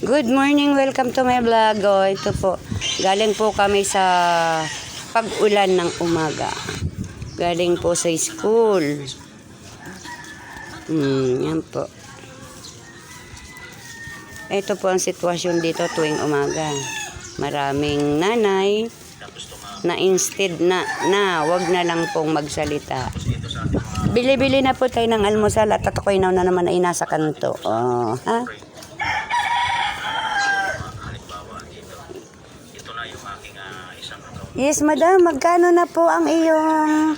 Good morning, welcome to my vlog. Oh, ito po, galing po kami sa pag-ulan ng umaga. Galing po sa school. Hmm, yan po. Ito po ang sitwasyon dito tuwing umaga. Maraming nanay na instead na, na, wag na lang pong magsalita. Bili-bili na po tayo ng almusal at ako'y na naman ay nasa kanto. Oh, ha? Yes, madam. Magkano na po ang iyong...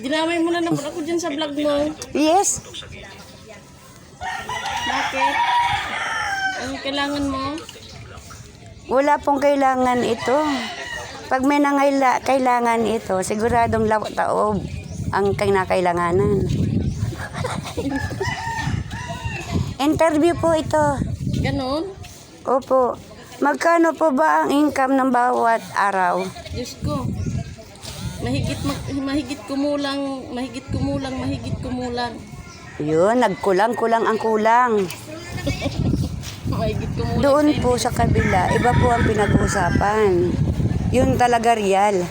Dinamay mo na naman ako dyan sa vlog mo. Yes. Bakit? Ang kailangan mo? Wala pong kailangan ito. Pag may nangaila, kailangan ito, siguradong law taob ang kinakailanganan. Interview po ito. Ganon? Opo. Magkano po ba ang income ng bawat araw? Diyos ko. Mahigit, mag- mahigit kumulang, mahigit kumulang, mahigit kumulang. Yun, nagkulang-kulang ang kulang. Mahigit kumulang. Doon po sa kabila, iba po ang pinag-uusapan. Yun talaga real.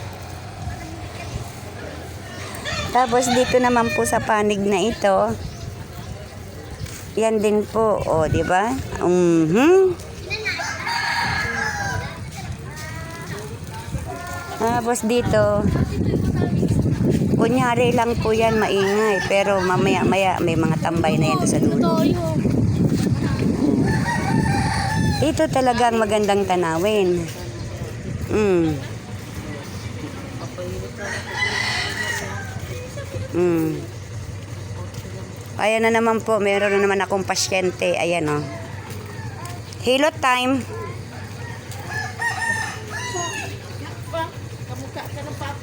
Tapos dito naman po sa panig na ito, yan din po, o, di ba? Mhm. Tapos dito, kunyari lang po yan maingay, pero mamaya-maya may mga tambay na yan sa dulo. Ito talagang magandang tanawin. Mm. Mm. Ayan na naman po, meron na naman akong pasyente. Ayan o. Oh. Hilot time. Pa, kamukha ka ng papa mo ah.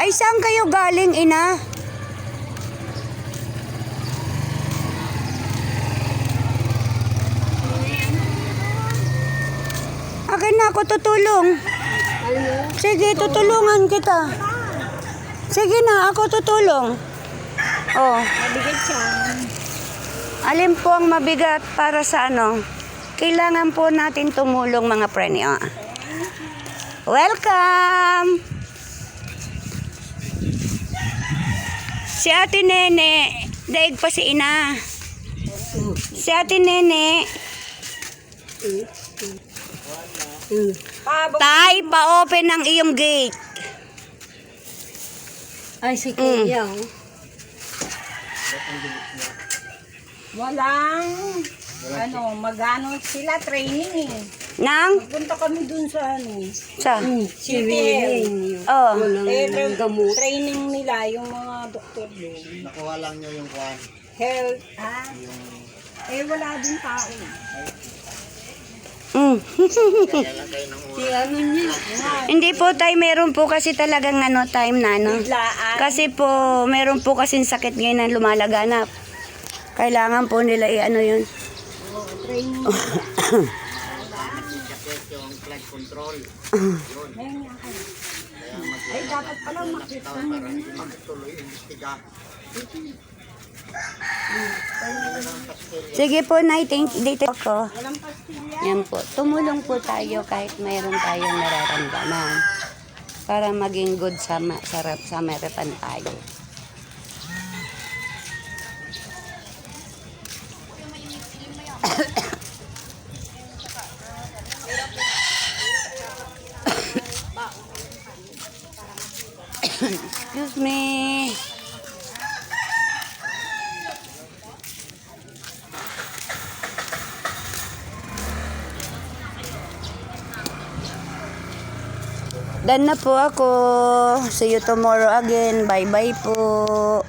Ay, saan kayo galing, ina? Akin na ako tutulong. Sige, tutulungan kita. Sige na, ako tutulong. Oh, Mabigat siya. alin po ang mabigat para sa ano? Kailangan po natin tumulong mga preni. Oh. Welcome! Si Ate Nene, daig pa si Ina. Si Ate Nene. Tay, pa-open ang iyong gate. Ay, si Mm. Kuya. oh. Walang, ano, magano sila training eh. Nang? Punta kami dun sa ano, Sa? City Health. Oh. Eh, tra- training nila yung mga doktor doon. Nakuha lang nyo yung kwan. Health, ha? Eh, wala din tao. Mm. Si ano niya? Hindi po tayo, meron po kasi talagang ano, time na ano. Biglaan. Kasi po, meron po kasing sakit ngayon na lumalaganap. Kailangan po nila i-ano yun. Training. Yung flight control. Ay, dapat pala makita Para magtuloy imbestiga. Sige po, Nay, thank dito ako. Yan po. Tumulong po tayo kahit mayroon tayong nararamdaman. Para maging good sa, ma- sarap sa marapan tayo. Excuse me. Done na po ako. See you tomorrow again. Bye-bye po.